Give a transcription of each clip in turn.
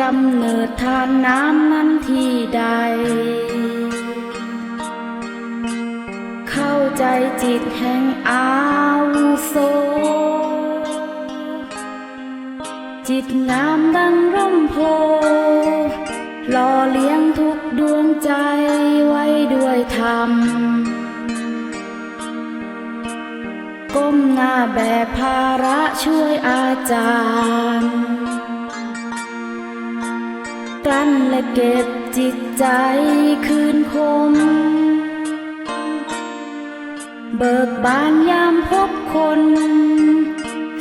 กำเนิดทานน้ำนั้นที่ใด เข้าใจจิตแห่งอาวุโส จิตงามดังร่มโพหล่อเลี้ยงทุกดวงใจไว้ด้วยธรรม ก้มหน้าแบกภาระช่วยอาจารย์ กลั้นและเก็บจิตใจคืนคม เบิกบานยามพบคน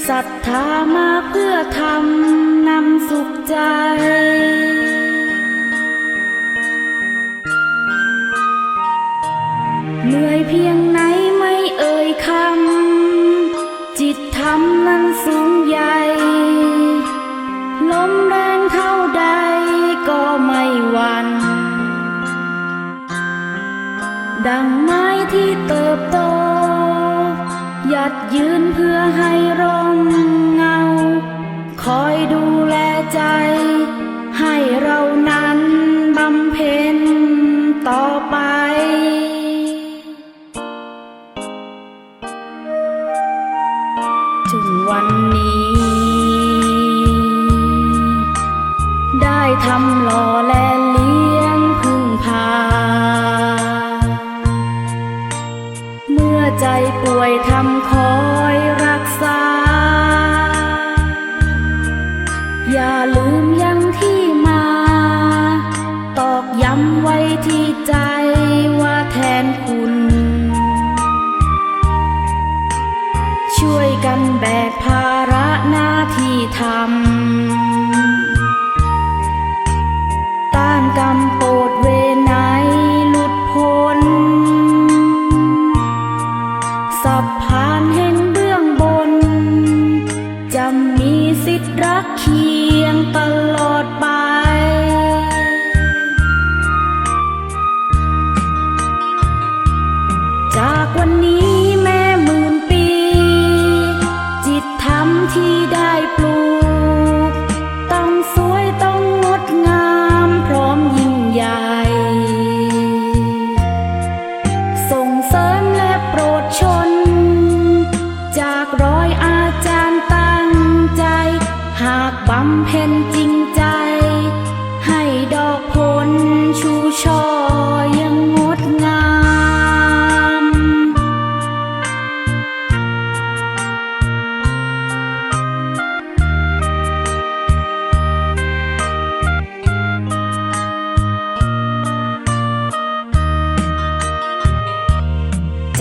ศรัทธามาเพื่อทำนำสุขใจ บโต หยัดยืนเพื่อให้ร่มเงา คอยดูแลใจ ให้เรานั้นบำเพ็ญต่อไปจนวันนี้ ได้ทำหล่อและเลี้ ที่ใจว่าแทนคุณ ช่วยกันแบกภาระหน้าที่ทำำเพ็ญจริงใจ ให้ดอกผลชูช่อยังงดงาม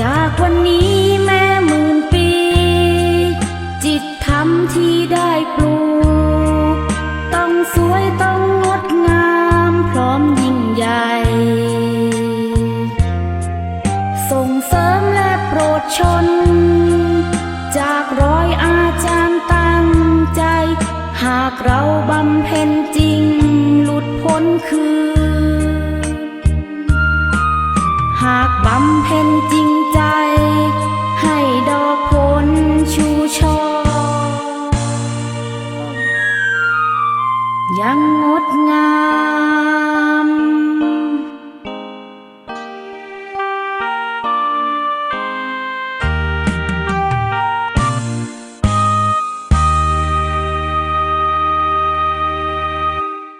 จากวันนี้แม่หมื่นปี จิตธรรมที่ได้ปลูก ต้องสวยต้องงดงามพร้อมยิ่งใหญ่ ส่งเสริมและโปรดชน จากร้อยอาจารย์ตั้งใจ หากเราบำเพ็ญจริงหลุดพ้นคืนหากบำเพ็ญจริง ยังงดงาม